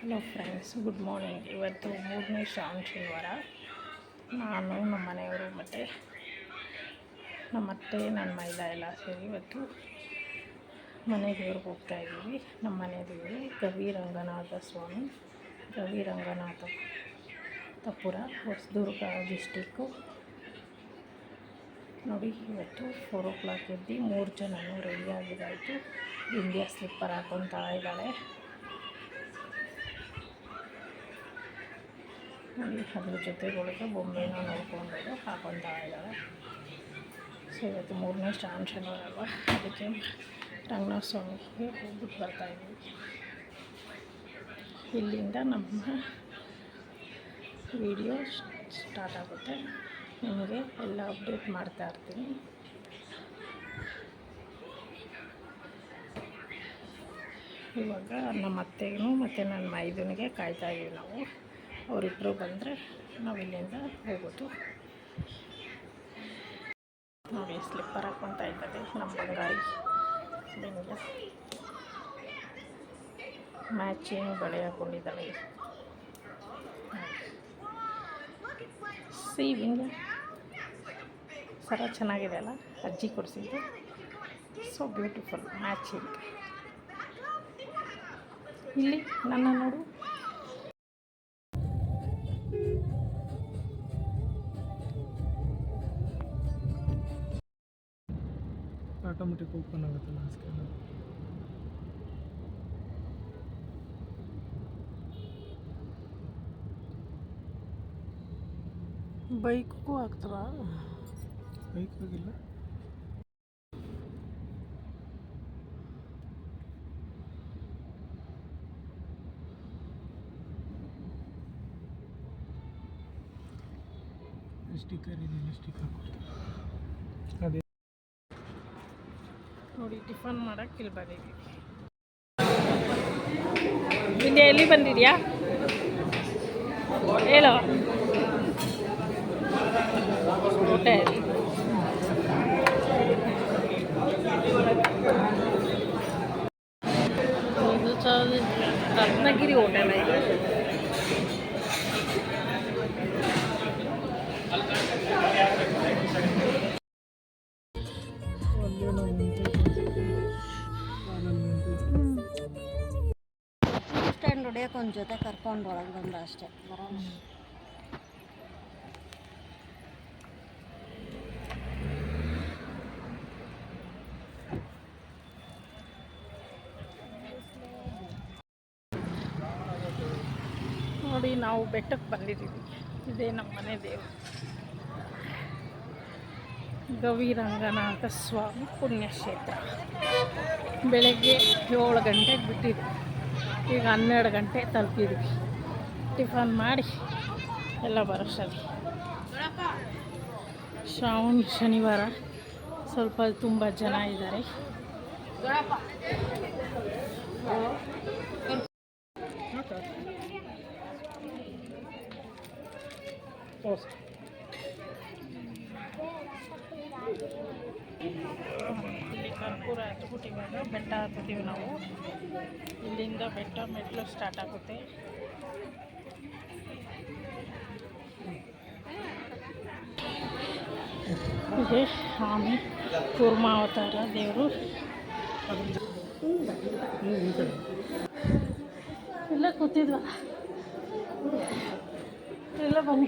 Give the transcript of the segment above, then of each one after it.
Hello friends, good morning. ಇವತ್ತು ಮೂರನೇ ಶ್ರಾವಣ ಶನಿವಾರ ನಾನು ನಮ್ಮ ಮನೆಯವರು ಮತ್ತು ನಮ್ಮ ಅತ್ತೆ, ನನ್ನ ಮೈದ ಎಲ್ಲ ಸೇರಿ ಇವತ್ತು ಮನೆ ದೇವ್ರಿಗೆ ಹೋಗ್ತಾ ಇದ್ದೀವಿ. ನಮ್ಮ ಮನೆ ದೇವರು ಗವಿ ರಂಗನಾಥ ಸ್ವಾಮಿ. ಗವಿ ರಂಗನಾಥ ತಪುರ, ಹೊಸದುರ್ಗ ಡಿಸ್ಟಿಕ್ಕು ನೋಡಿ, ಇವತ್ತು ಫೋರ್ ಓ ಕ್ಲಾಕ್ ಎದ್ದು ಮೂರು ಜನನೂ ರೆಡಿಯಾಗಿದ್ದಾಯಿತು ಇಂಡಿಯಾ ಸ್ಲಿಪ್ಪರ್ ಹಾಕೊತಾ ಇದ್ದಾಳೆ. ಅದ್ರ ಜೊತೆಗಳಿಗೆ ಬೊಂಬೆನ ನೋಡ್ಕೊಂಡು ಹಾಕೊತಾ ಇದ್ದಾಳೆ ಸೊ ಇವತ್ತು ಮೂರನೇ ಶ್ರಾವಣ ಶನಿವಾರ ಅದಕ್ಕೆ ರಂಗನಾಥ ಸ್ವಾಮಿಗೆ ಹೋಗ್ಬಿಟ್ಟು ಇದ್ದೀವಿ ಇಲ್ಲಿಂದ ನಮ್ಮ ವಿಡಿಯೋ ಸ್ಟಾರ್ಟ್ ಆಗುತ್ತೆ. ನಿಮಗೆ ಎಲ್ಲ ಅಪ್ಡೇಟ್ ಮಾಡ್ತಾ ಇರ್ತೀನಿ. ಇವಾಗ ನಮ್ಮ ಅತ್ತೆಗೂ ಮತ್ತು ನನ್ನ ಮೈದನಿಗೆ ಕಾಯ್ತಾ ಇದೀವಿ ನಾವು. ಅವರಿಬ್ಬರು ಬಂದರೆ ನಾವು ಇಲ್ಲಿಂದ ಹೋಗೋದು. ನೋಡಿ ಸ್ಲಿಪ್ಪರ್ ಹಾಕ್ಕೊತಾ ಇದ್ದಾರೆ ನಮ್ಮ ಬಂಗಾರಿ. ನಿಮಗೆ ಮ್ಯಾಚಿಂಗ್ ಬಳೆ ಹಾಕ್ಕೊಂಡಿದ್ದಾಳೆ ಸಿ ವಿಂಗ್ಯ ಸರ ಚೆನ್ನಾಗಿದೆ ಅಲ್ಲ? ಅಜ್ಜಿ ಕೊಡಿಸಿದ್ದು. ಸೊ ಬ್ಯೂಟಿಫುಲ್ ಮ್ಯಾಚಿಂಗ್ ಇಲ್ಲಿ ನನ್ನ ನೋಡು. ಆಟೋಮೆಟಿಕ್ ಓಪನ್ ಆಗುತ್ತಲ್ಲ ಸ್ಕ್ಯಾನರ್ ಬೈಕ್ಗೂ ಆಗ್ತದ ಬೈಕ್ ಹೋಗಿಲ್ಲ ಸ್ಟಿಕ್ಕರ್ ಇದೆ ಸ್ಟಿಕ್ ಹಾಕಿ ನೋಡಿ ಟಿಫನ್ ಮಾಡಕ್ಕೆ ಇಲ್ಲಿ ಬಂದಿದ್ದೀವಿ ಇಲ್ಲಿ ಎಲ್ಲಿ ಬಂದಿದ್ಯಾ? ಹೇಳೋ. ಹೋಟೆಲ್ ಒಂದು ಜೊತೆ ಕರ್ಕೊಂಡು ಒಳಗೆ ಅಷ್ಟೇ. ನೋಡಿ, ನಾವು ಬೆಟ್ಟಕ್ಕೆ ಬಂದಿದ್ದೀವಿ. ಇದೇ ನಮ್ಮ ಮನೆ ಗವಿ ರಂಗನಾಥ ಸ್ವಾಮಿ ಪುಣ್ಯಕ್ಷೇತ್ರ. ಬೆಳಗ್ಗೆ ಏಳು ಗಂಟೆಗೆ ಬಿಟ್ಟಿದ್ವಿ ಈಗ ಹನ್ನೆರಡು ಗಂಟೆ ತಲುಪಿದ್ವಿ. ಟಿಫನ್ ಮಾಡಿ ಎಲ್ಲ ಬರೋಷ್ಟಲ್ಲಿ. ಶ್ರಾವಣ ಶನಿವಾರ ಸ್ವಲ್ಪ ತುಂಬ ಜನ ಇದ್ದಾರೆ. ಇಲ್ಲಿ ಕರ್ಪೂರ ಹಚ್ಬಿಟ್ಟು ಇವಾಗ ಬೆಟ್ಟ ಹತ್ತೀವಿ ನಾವು ಇಲ್ಲಿಂದ ಬೆಟ್ಟ ಮೆಟ್ಲು ಸ್ಟಾರ್ಟ್ ಆಗುತ್ತೆ. ಇದೆ ಸ್ವಾಮಿ ಕೂರ್ಮಾವತಾರ ದೇವರು. ಇಲ್ಲ ಬನ್ನಿ.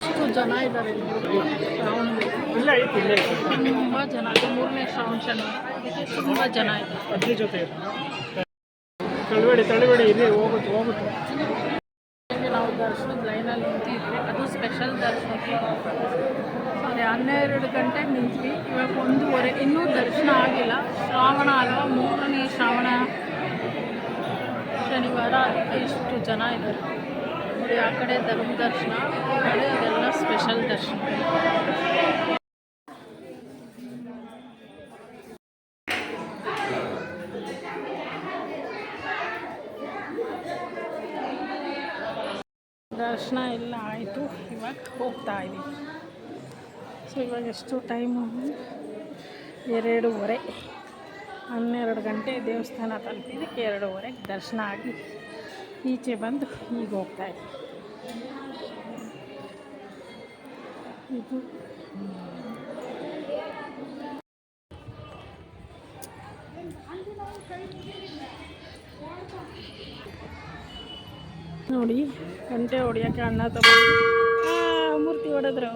ಎಷ್ಟು ಜನ ಇದ್ದಾರೆ ತುಂಬಾ ಇಲ್ಲ ಐತಿ ಇಲ್ಲೇ ಐತಿ ತುಂಬ ಜನ ಇದು ಮೂರನೇ ಶ್ರಾವಣ ಶನಿವಾರ. ಇದಕ್ಕೆ ತುಂಬ ಜನ ಇದೆ ಜೊತೆ ಇದೆ ತಳಬೇಡಿ ತಳ್ಬೇಡಿ ಇಲ್ಲಿ ಹೋಗುತ್ತೆ ಹೋಗುತ್ತೆ. ದರ್ಶನದ ಲೈನಲ್ಲಿ ನಿಂತಿದ್ವಿ. ಅದು ಸ್ಪೆಷಲ್ ದರ್ಶನಕ್ಕೆ ಸಾರಿ, ಹನ್ನೆರಡು ಗಂಟೆಗೆ ನಿಂತ್ವಿ. ಇವಾಗ ಒಂದೂವರೆ, ಇನ್ನೂ ದರ್ಶನ ಆಗಿಲ್ಲ. ಶ್ರಾವಣ ಅಲ್ವಾ? ಮೂರನೇ ಶ್ರಾವಣ ಶನಿವಾರ, ಅದಕ್ಕೆ ಇಷ್ಟು ಜನ ಇದ್ದಾರೆ. ನೋಡಿ, ಆ ಕಡೆ ಧರ್ಮ ದರ್ಶನ ಕಡೆ ಅದೆಲ್ಲ ಸ್ಪೆಷಲ್ ದರ್ಶನ. ದರ್ಶನ ಎಲ್ಲ ಆಯಿತು. ಇವಾಗ ಹೋಗ್ತಾ ಇದ್ದೀವಿ. ಸೊ ಇವಾಗ ಎಷ್ಟು ಟೈಮು ಎರಡೂವರೆ. ಹನ್ನೆರಡು ಗಂಟೆ ದೇವಸ್ಥಾನ ತಲುಪಿದ್ದಕ್ಕೆ ಎರಡೂವರೆಗೆ ದರ್ಶನ ಆಗಿ ಈಚೆ ಬಂದು ಈಗ ಹೋಗ್ತಾ ಇದ್ದೀವಿ. ಇದು. ನೋಡಿ ಗಂಟೆ ಹೊಡಿಯೋಕ್ಕೆ ಅಣ್ಣ ಆ, ಮೂರ್ತಿ ಹೊಡೆದ್ರು.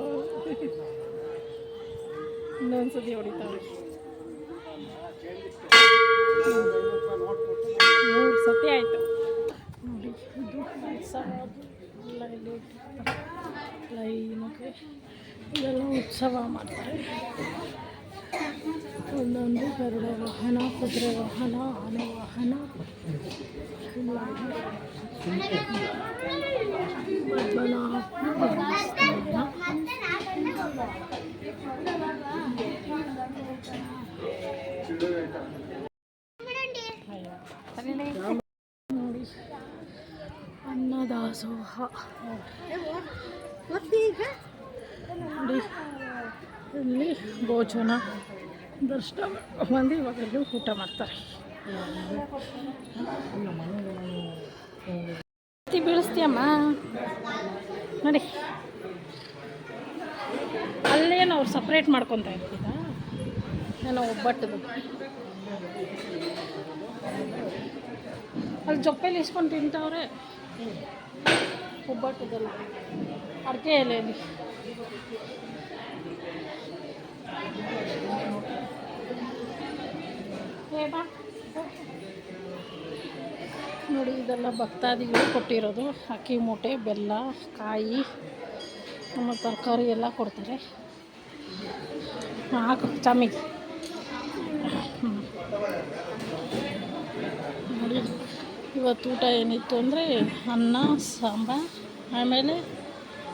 ಇನ್ನೊಂದ್ಸತಿ ಹೊಡಿತಾವ್ರಿ ಮೂರು ಸತಿ ಆಯಿತು. ನೋಡಿ ಎಲ್ಲ ಇಲ್ಲಿ ಲೈನಕ್ಕೆ ಇದೆಲ್ಲ ಉತ್ಸವ ಮಾಡ್ತಾರೆ. ಒಂದೊಂದು ಗರುಡ ವಾಹನ ಕುದುರೆ ವಾಹನ ಆನೆ ವಾಹನ ಎಲ್ಲ ಇದೆ. ಪದ್ಮನಾಭ ದೇವಸ್ಥಾನ ನೋಡಿ ಅನ್ನದಾಸೋಹ ಮತ್ತೀಗ ನೋಡಿ ಇಲ್ಲಿ ಭೋಜನ, ದರ್ಶನ, ಮಂದಿ ಇವಾಗ ಊಟ ಮಾಡ್ತಾರೆ. ಬೀಳಿಸ್ತೀಯಮ್ಮ? ನೋಡಿ. ಅಲ್ಲೇನು ಅವ್ರು ಸಪ್ರೇಟ್ ಮಾಡ್ಕೊತಾ ಇರ್ತೀರ? ಏನೋ ಒಬ್ಬಟ್ಟದು ಅಲ್ಲಿ ಜೊಪ್ಪೇಲಿ ಇಸ್ಕೊಂಡು ತಿಂತವ್ರೆ. ಒಬ್ಬಟ್ಟದಲ್ಲ. ಅಡಿಕೆ ಎಲೆಯಲ್ಲಿ. ನೋಡಿ ಇದೆಲ್ಲ ಭಕ್ತಾದಿಗಳು ಕೊಟ್ಟಿರೋದು. ಅಕ್ಕಿ ಮೂಟೆ ಬೆಲ್ಲ ಕಾಯಿ ನಮ್ಮ ತರಕಾರಿ ಎಲ್ಲ ಕೊಡ್ತಾರೆ. ಹಾಕು ಚಮಿಗೆ ನೋಡಿ ಇವತ್ತು ಊಟ ಏನಿತ್ತು ಅಂದರೆ ಅನ್ನ ಸಾಂಬಾರು ಆಮೇಲೆ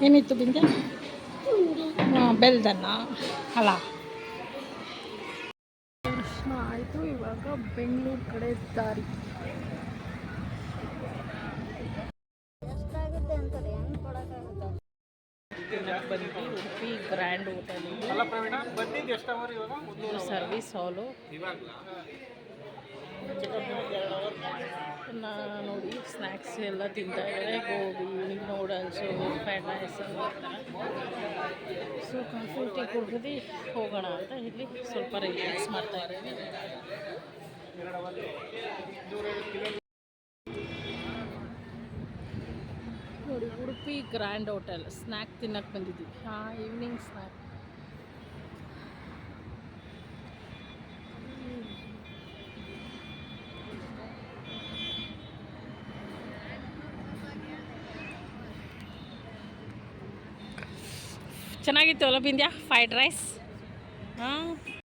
ಏನಿತ್ತು ಬಿಂದೆ ಬೆಲ್ದನ್ನ. ಅಲ್ಲ. ಇವಾಗ ಬೆಂಗಳೂರು ಕಡೆ ದಾರಿ. Udupi grand hotel. ಸರ್ವಿಸ್ ಹಾಲು. ನೋಡಿ ಸ್ನ್ಯಾಕ್ಸ್ ಎಲ್ಲ ಇದ್ದಾರೆ. Gobi noodles fried rice so coffee tea ಕುಡಿದು ಹೋಗೋಣ ಅಂತ ಇಲ್ಲಿ ಸ್ವಲ್ಪ ರಿಲ್ಯಾಕ್ಸ್ ಮಾಡ್ತಾ ಇದ್ದೀನಿ. ನೋಡಿ, ಉಡುಪಿ ಗ್ರ್ಯಾಂಡ್ ಹೋಟೆಲ್ ಸ್ನ್ಯಾಕ್ ತಿನ್ನಕ್ಕೆ ಬಂದಿದ್ವಿ ಹಾಂ ಈವ್ನಿಂಗ್ ಸ್ನ್ಯಾಕ್ ಚೆನ್ನಾಗಿತ್ತು ಅಲ್ಲ ಬಿಂದ್ಯಾ ಫ್ರೈಡ್ ರೈಸ್ ಹಾಂ.